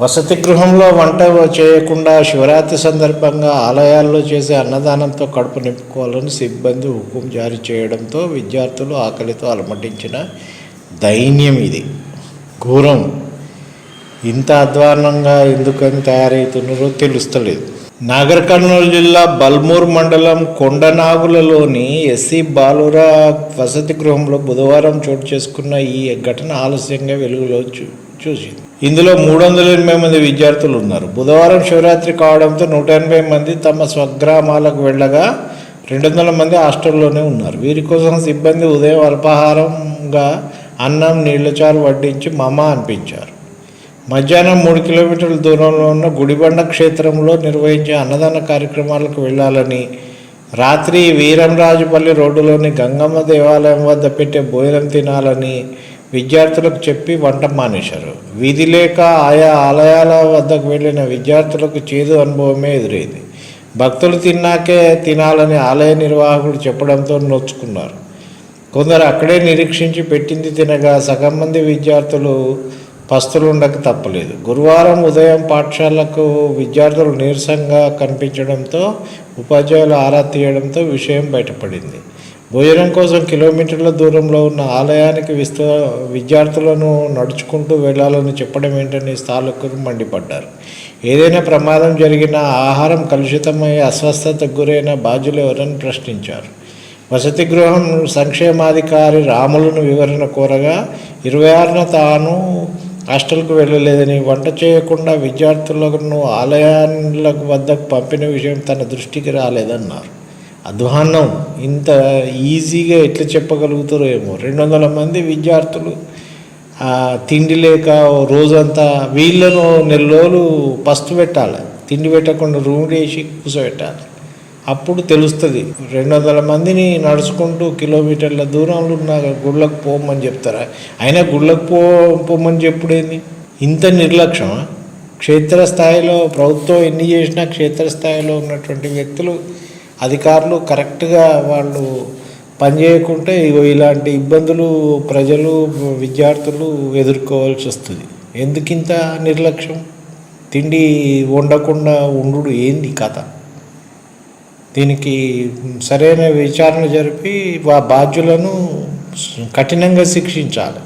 వసతి గృహంలో వంట చేయకుండా శివరాత్రి సందర్భంగా ఆలయాల్లో చేసే అన్నదానంతో కడుపు నింపుకోవాలని సిబ్బంది హుకుం జారీ చేయడంతో విద్యార్థులు ఆకలితో అలమటించిన దైన్యం ఇది. ఘోరం. ఇంత అధ్వానంగా ఎందుకని తయారవుతున్నారో తెలుస్తలేదు. నాగర్ కర్నూలు జిల్లా బల్మూర్ మండలం కొండనాగులలోని ఎస్సీ బాలురా వసతి గృహంలో బుధవారం చోటు చేసుకున్న ఈ ఘటన ఆలస్యంగా వెలుగులో చూ చూసింది. ఇందులో మూడు వందల ఎనభై మంది విద్యార్థులు ఉన్నారు. బుధవారం శివరాత్రి కావడంతో నూట ఎనభై మంది తమ స్వగ్రామాలకు వెళ్ళగా రెండు వందల మంది హాస్టల్లోనే ఉన్నారు. వీరి కోసం సిబ్బంది ఉదయం అల్పాహారంగా అన్నం నీళ్ళచారు వడ్డించి మమ అనిపించారు. మధ్యాహ్నం మూడు కిలోమీటర్ల దూరంలో ఉన్న గుడిబండ క్షేత్రంలో నిర్వహించే అన్నదాన కార్యక్రమాలకు వెళ్ళాలని రాత్రి వీరంరాజుపల్లి రోడ్డులోని గంగమ్మ దేవాలయం వద్ద పెట్టే భోజనం తినాలని విద్యార్థులకు చెప్పి వంట మానేశారు. విధి లేక ఆయా ఆలయాల వద్దకు వెళ్ళిన విద్యార్థులకు చేదు అనుభవమే ఎదురైంది. భక్తులు తిన్నాకే తినాలని ఆలయ నిర్వాహకుడు చెప్పడంతో నొచ్చుకున్నారు. కొందరు అక్కడే నిరీక్షించి పెట్టింది తినగా సగం మంది విద్యార్థులు పస్తులుండక తప్పలేదు. గురువారం ఉదయం పాఠశాలకు విద్యార్థులు నీరసంగా కనిపించడంతో ఉపాధ్యాయులు ఆరా తీయడంతో విషయం బయటపడింది. భోజనం కోసం కిలోమీటర్ల దూరంలో ఉన్న ఆలయానికి విస్త విద్యార్థులను నడుచుకుంటూ వెళ్ళాలని చెప్పడం ఏంటని స్థానికులు మండిపడ్డారు. ఏదైనా ప్రమాదం జరిగినా ఆహారం కలుషితమై అస్వస్థతకు గురైన బాధ్యులు ఎవరని ప్రశ్నించారు. వసతి గృహం సంక్షేమాధికారి రాములను వివరణ కోరగా ఇరవై ఆరున తాను హాస్టల్కు వెళ్ళలేదని వంట చేయకుండా విద్యార్థులను ఆలయాలకు వద్దకు పంపిన విషయం తన దృష్టికి రాలేదన్నారు. అధ్వాన్నం ఇంత ఈజీగా ఎట్లా చెప్పగలుగుతారో ఏమో. రెండు వందల మంది విద్యార్థులు తిండి లేక రోజంతా వీళ్ళను నెల రోజులు పస్తు పెట్టాలి. తిండి పెట్టకుండా రూమ్ వేసి కూర్చోబెట్టాలి అప్పుడు తెలుస్తుంది. రెండు వందల మందిని నడుచుకుంటూ కిలోమీటర్ల దూరంలో ఉన్న గుళ్ళకు పోమని చెప్తారా? అయినా గుళ్ళకు పో పోమని చెప్పుడేంది? ఇంత నిర్లక్ష్యమా? క్షేత్రస్థాయిలో ప్రభుత్వం ఎన్ని చేసినా క్షేత్రస్థాయిలో ఉన్నటువంటి వ్యక్తులు అధికారులు కరెక్ట్గా వాళ్ళు పనిచేయకుంటే ఇగో ఇలాంటి ఇబ్బందులు ప్రజలు విద్యార్థులు ఎదుర్కోవాల్సి వస్తుంది. ఎందుకింత నిర్లక్ష్యం? తిండి వండకుండా ఉండు ఏంది కథ? దీనికి సరైన విచారణ జరిపి వా బాధ్యులను కఠినంగా శిక్షించాలి.